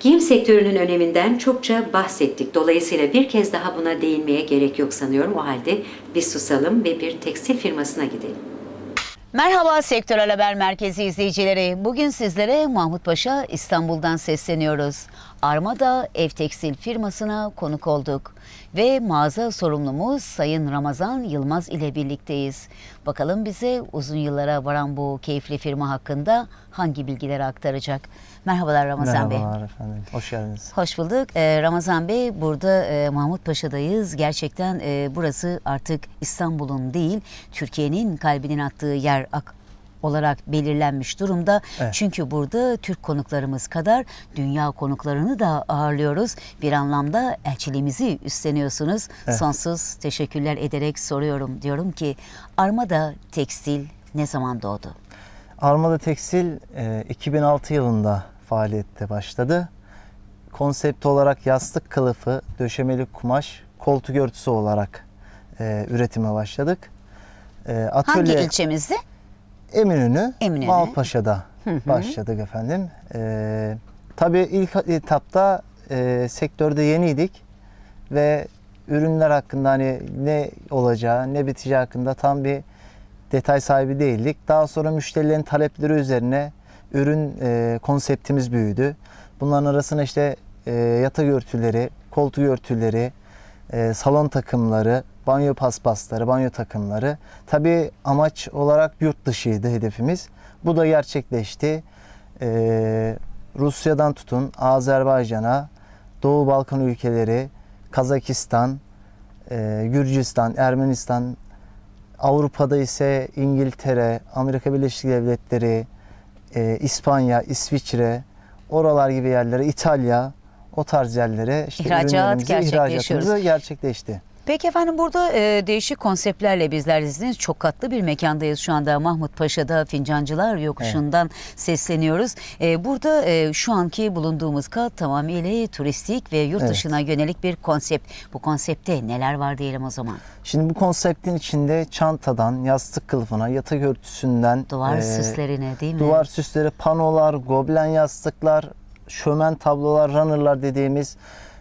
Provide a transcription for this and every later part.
Giyim sektörünün öneminden çokça bahsettik. Dolayısıyla bir kez daha buna değinmeye gerek yok sanıyorum. O halde biz susalım ve bir tekstil firmasına gidelim. Merhaba Sektörel Haber Merkezi izleyicileri. Bugün sizlere Mahmut Paşa İstanbul'dan sesleniyoruz. Armada Ev Tekstil firmasına konuk olduk. Ve mağaza sorumlumuz Sayın Ramazan Yılmaz ile birlikteyiz. Bakalım bize uzun yıllara varan bu keyifli firma hakkında hangi bilgileri aktaracak? Merhabalar Ramazan Bey. Merhabalar efendim. Hoş geldiniz. Hoş bulduk. Ee, Ramazan Bey burada e, Mahmut Paşa'dayız. Gerçekten e, burası artık İstanbul'un değil Türkiye'nin kalbinin attığı yer olarak belirlenmiş durumda. Evet. Çünkü burada Türk konuklarımız kadar dünya konuklarını da ağırlıyoruz. Bir anlamda elçiliğimizi üstleniyorsunuz. Evet. Sonsuz teşekkürler ederek soruyorum. Diyorum ki Armada Tekstil ne zaman doğdu? Armada Tekstil e, 2006 yılında faaliyette başladı. Konsept olarak yastık kılıfı, döşemeli kumaş, koltuk örtüsü olarak e, üretime başladık. E, Hangi atölye ilçemizde? Eminönü, Eminönü. Malpaşa'da başladık efendim. E, tabii ilk etapta e, sektörde yeniydik ve ürünler hakkında hani ne olacağı, ne biteceği hakkında tam bir detay sahibi değildik. Daha sonra müşterilerin talepleri üzerine ürün e, konseptimiz büyüdü. Bunların arasında işte e, yatak örtüleri, koltuk örtüleri, e, salon takımları, banyo paspasları, banyo takımları. Tabii amaç olarak yurt dışıydı hedefimiz. Bu da gerçekleşti. E, Rusya'dan tutun Azerbaycan'a, Doğu Balkan ülkeleri, Kazakistan, e, Gürcistan, Ermenistan, Avrupa'da ise İngiltere, Amerika Birleşik Devletleri, e, İspanya, İsviçre, oralar gibi yerlere, İtalya, o tarz yerlere işte İhracat gerçekleşiyoruz. gerçekleşti. Peki efendim burada e, değişik konseptlerle bizler izlediniz. Çok katlı bir mekandayız şu anda Mahmut Paşa'da Fincancılar Yokuşu'ndan sesleniyoruz. E, burada e, şu anki bulunduğumuz kat tamamıyla turistik ve yurt Evet. dışına yönelik bir konsept. Bu konsepte neler var diyelim o zaman? Şimdi bu konseptin içinde çantadan, yastık kılıfına, yatak örtüsünden, Duvar e, süslerine değil mi? duvar süsleri, panolar, goblen yastıklar, şömen tablolar, runnerlar dediğimiz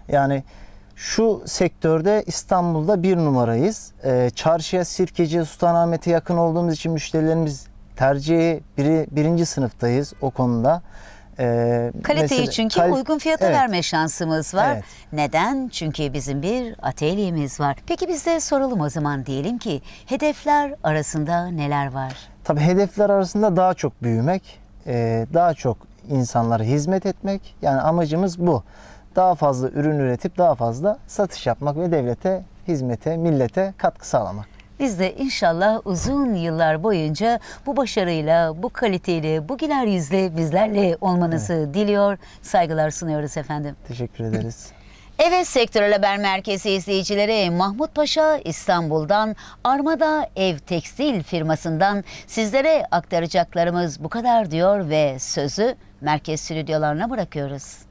yani şu sektörde İstanbul'da bir numarayız. Ee, çarşıya, Sirkeci, Sultanahmet'e yakın olduğumuz için müşterilerimiz tercihi biri, birinci sınıftayız o konuda. Ee, Kaliteyi mesela- çünkü kal- uygun fiyata Evet. verme şansımız var. Evet. Neden? Çünkü bizim bir atölyemiz var. Peki biz de soralım o zaman diyelim ki hedefler arasında neler var? Tabii hedefler arasında daha çok büyümek, e, daha çok insanlara hizmet etmek. Yani amacımız bu. Daha fazla ürün üretip daha fazla satış yapmak ve devlete, hizmete, millete katkı sağlamak. Biz de inşallah uzun yıllar boyunca bu başarıyla, bu kaliteyle, bu güler yüzle bizlerle olmanızı diliyor, saygılar sunuyoruz efendim. Teşekkür ederiz. Evet Sektörel Haber Merkezi izleyicileri Mahmut Paşa İstanbul'dan Armada Ev Tekstil firmasından sizlere aktaracaklarımız bu kadar diyor ve sözü merkez stüdyolarına bırakıyoruz.